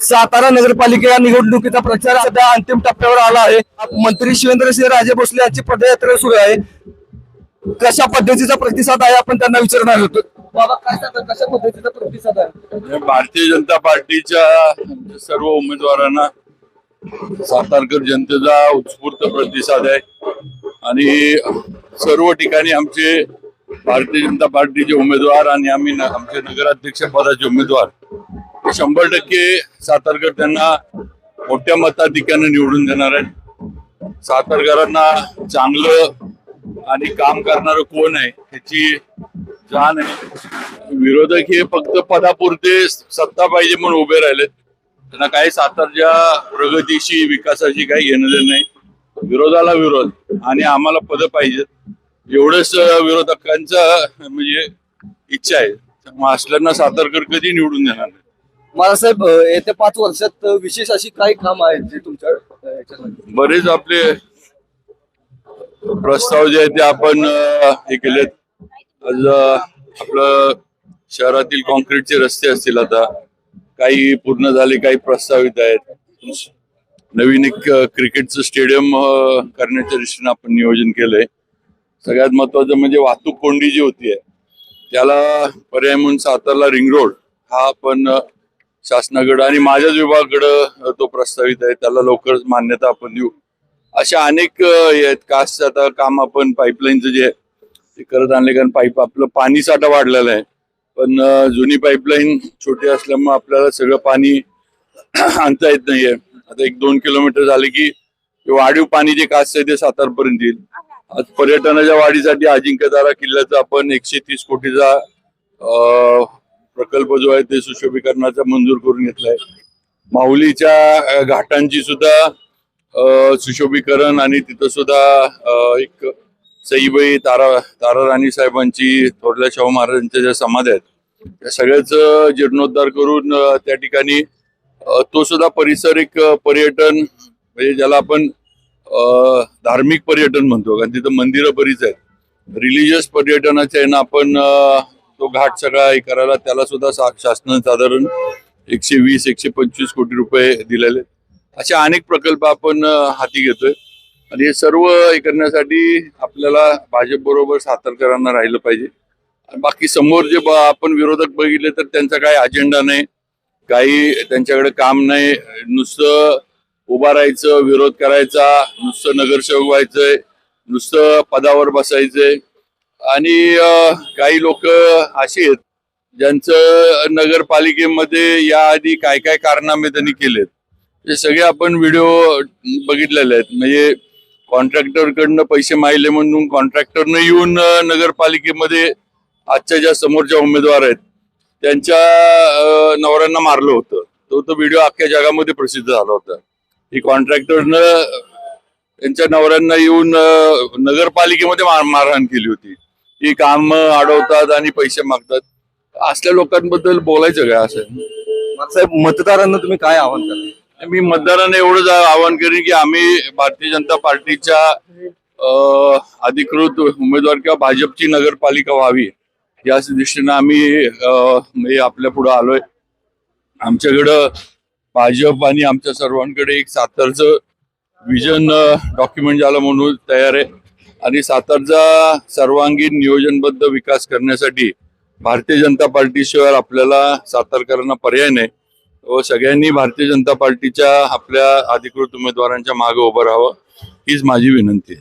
सातारा नगरपालिका निवडणुकीचा प्रचार सध्या अंतिम टप्प्यावर आला आहे. मंत्री शिवेंद्रसिंह राजे भोसले यांची पदयात्रा सुरू आहे. कशा पद्धतीचा प्रतिसाद आहे आपण त्यांना विचारणार होतो बाबा काय सांगतात कशा पद्धतीचा प्रतिसाद आहे? भारतीय जनता पार्टीच्या सर्व उमेदवारांना सातारकर जनतेचा उत्स्फूर्त प्रतिसाद आहे. आणि सर्व ठिकाणी आमचे भारतीय जनता पार्टीचे उमेदवार आणि आम्ही न- आमचे नगराध्यक्ष पदाचे उमेदवार शंभर टक्के सातारकर त्यांना मोठ्या मताधिक्यानं निवडून देणार आहेत. सातारकरांना चांगलं आणि काम करणारं कोण आहे ह्याची जाण आहे. विरोधक हे फक्त पदापुरते सत्ता पाहिजे म्हणून उभे राहिलेत. त्यांना काही सातारच्या प्रगतीशी विकासाशी काही घेणं देणं नाही. विरोधाला विरोध आणि आम्हाला पद पाहिजेत. एवढंच विरोधकांचं म्हणजे इच्छा आहे. त्यामुळे सातारकर कधी निवडून देणार नाही. मला साहेब येत्या पाच वर्षात विशेष अशी काही काम आहेत जे तुमच्या बरेच आपले प्रस्ताव जे आहेत ते आपण हे केलेत. आज आपलं शहरातील कॉन्क्रीटचे रस्ते असतील आता. काही पूर्ण झाले काही प्रस्तावित आहेत. नवीन एक अं, क्रिकेटचं स्टेडियम करण्याच्या दृष्टीने आपण नियोजन केलंय. सगळ्यात महत्वाचं म्हणजे वाहतूक कोंडी जी होतीये त्याला पर्याय म्हणून सातारला रिंग रोड हा आपण शासनाकडं आणि माझ्याच विभागाकडं तो प्रस्तावित आहे. त्याला लवकरच मान्यता आपण देऊ. अशा अनेक हे आहेत. कास्ट आता काम आपण पाईपलाईनचं जे आहे ते करत आणले. कारण पाईप आपलं पाणी साठा वाढलेला आहे. पण जुनी पाईपलाईन छोटी असल्यामुळे आपल्याला सगळं पाणी आणता येत नाहीये. आता एक दोन किलोमीटर झाले की वाढीव पाणी जे कास्ट आहे ते सातारपर्यंत येईल. आज पर्यटनाच्या वाढीसाठी अजिंक्यदारा किल्ल्याचा आपण एकशे तीस कोटीचा प्रकल्प जो आहे ते सुशोभीकरणाचा मंजूर करून घेतलाय. माऊलीच्या घाटांची सुद्धा सुशोभीकरण आणि तिथं सुद्धा एक सईबाई तारा तारा राणी साहेबांची थोरल्या शाहू महाराजांच्या ज्या समाध्या आहेत त्या सगळ्याच जीर्णोद्धार करून त्या ठिकाणी तो सुद्धा परिसर एक पर्यटन म्हणजे ज्याला आपण धार्मिक पर्यटन म्हणतो. कारण तिथं मंदिरं बरीच आहेत. रिलिजियस पर्यटनाच्या ना आपण तो घाट सगळा हे करायला त्याला सुद्धा शासनाने साधारण एकशे वीस एकशे पंचवीस कोटी रुपये दिलेले. असे अनेक प्रकल्प आपण हाती घेतोय. आणि हे सर्व हे करण्यासाठी आपल्याला भाजप बरोबर सातारकरांना राहिलं पाहिजे. बाकी समोर जे आपण विरोधक बघितले तर त्यांचा काही अजेंडा नाही काही त्यांच्याकडे काम नाही. नुसतं उभा राहायचं विरोध करायचा नुसतं नगरसेवक व्हायचंय नुसतं पदावर बसायचंय. आणि काही लोक असे आहेत ज्यांचं नगरपालिकेमध्ये याआधी काय काय कारनामे त्यांनी केलेत ते सगळे आपण व्हिडिओ बघितलेले आहेत. म्हणजे कॉन्ट्रॅक्टर कडनं पैसे मागले म्हणून कॉन्ट्रॅक्टरनं येऊन नगरपालिकेमध्ये आजच्या ज्या समोरच्या उमेदवार आहेत त्यांच्या नवऱ्यांना मारलं होतं. तो तो व्हिडिओ अख्ख्या जगामध्ये प्रसिद्ध झाला होता. ही कॉन्ट्रॅक्टरनं त्यांच्या नवऱ्यांना येऊन नगरपालिकेमध्ये मारहाण केली होती. ही काम अडवतात आणि पैसे मागतात. असल्या लोकांबद्दल बोलायचं काय असं? बाळासाहेब मतदारांना तुम्ही काय आवाहन करा मी मतदारांना एवढंच आवाहन करेन की आम्ही भारतीय जनता पार्टीच्या अधिकृत उमेदवार किंवा भाजपची नगरपालिका व्हावी या दृष्टीनं आम्ही आपल्या पुढे आलोय. आमच्याकडं भाजप आणि आमच्या सर्वांकडे एक सातारचं विजन डॉक्युमेंट झालं म्हणून तयार आहे. आणि सातारचा सर्वांगीण नियोजनबद्ध विकास करण्यासाठी भारतीय जनता पार्टीशिवाय आपल्याला सातारकरांना पर्याय नाही. व सगळ्यांनी भारतीय जनता पार्टीच्या आपल्या अधिकृत उमेदवारांच्या मागे उभं राहावं हीच माझी विनंती आहे.